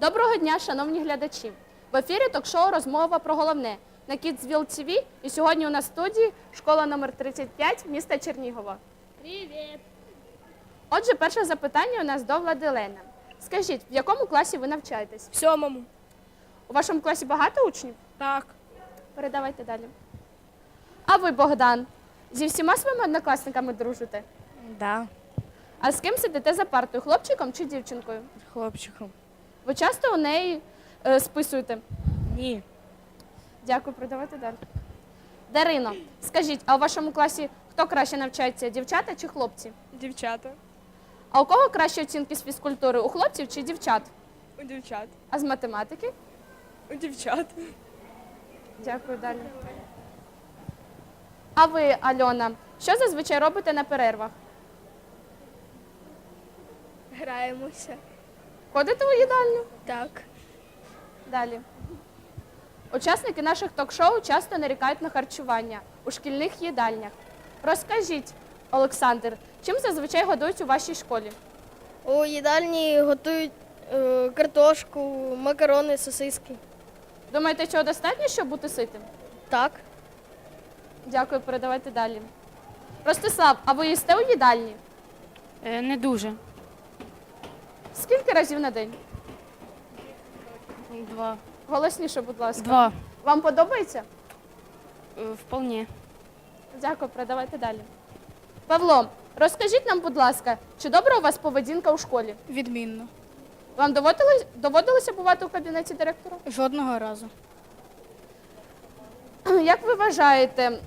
Доброго дня, шановні глядачі! В ефірі ток-шоу Розмова про головне на Kidsville TV. І сьогодні у нас в студії школа номер 35 міста Чернігова. Привіт! Отже, перше запитання у нас до Владилена. Скажіть, в якому класі ви навчаєтесь? В сьомому. У вашому класі багато учнів? Так. Передавайте далі. А ви, Богдан, зі всіма своїми однокласниками дружите? Да. А з ким сидите за партою, хлопчиком чи дівчинкою? Хлопчиком. Ви часто у неї е, списуєте? Ні. Дякую, продавайте далі. Дарино, скажіть, а у вашому класі хто краще навчається, дівчата чи хлопці? Дівчата. А у кого кращі оцінки з фізкультури? У хлопців чи дівчат? У дівчат. А з математики? У дівчат. Дякую далі. А ви, Альона, що зазвичай робите на перервах? Граємося. Ходите у їдальню? Так. Далі. Учасники наших ток-шоу часто нарікають на харчування у шкільних їдальнях. Розкажіть, Олександр, чим зазвичай годують у вашій школі? У їдальні готують е, картошку, макарони, сосиски. Думаєте, цього достатньо, щоб бути ситим? Так. Дякую, передавайте далі. Ростислав, а ви їсте у їдальні? Е, Не дуже. Скільки разів на день? Два. Голосніше, будь ласка. Два. Вам подобається? Е, Вполне. Дякую, передавайте далі. Павло, розкажіть нам, будь ласка, чи добра у вас поведінка у школі? Відмінно. Вам доводилось, доводилося бувати у кабінеті директора? Жодного разу. Як ви вважаєте,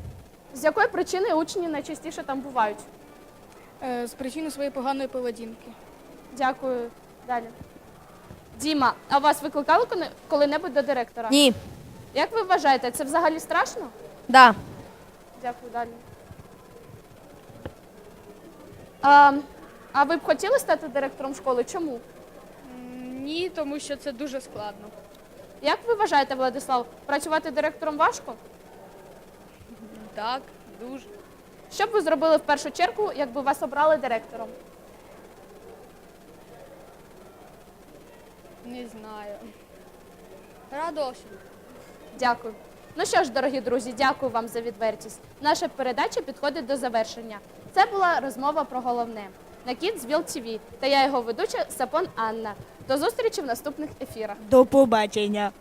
з якої причини учні найчастіше там бувають? Е, З причини своєї поганої поведінки. Дякую. Далі. Діма, а вас викликали коли- коли-небудь до директора? Ні. Як ви вважаєте, це взагалі страшно? Да. Дякую далі. А, а ви б хотіли стати директором школи? Чому? Ні, тому що це дуже складно. Як ви вважаєте, Владислав, працювати директором важко? Так, дуже. Що б ви зробили в першу чергу, якби вас обрали директором? Не знаю. Радошин. Дякую. Ну що ж, дорогі друзі, дякую вам за відвертість. Наша передача підходить до завершення. Це була розмова про головне на Kidsville тіві. та я його ведуча Сапон Анна. До зустрічі в наступних ефірах. До побачення.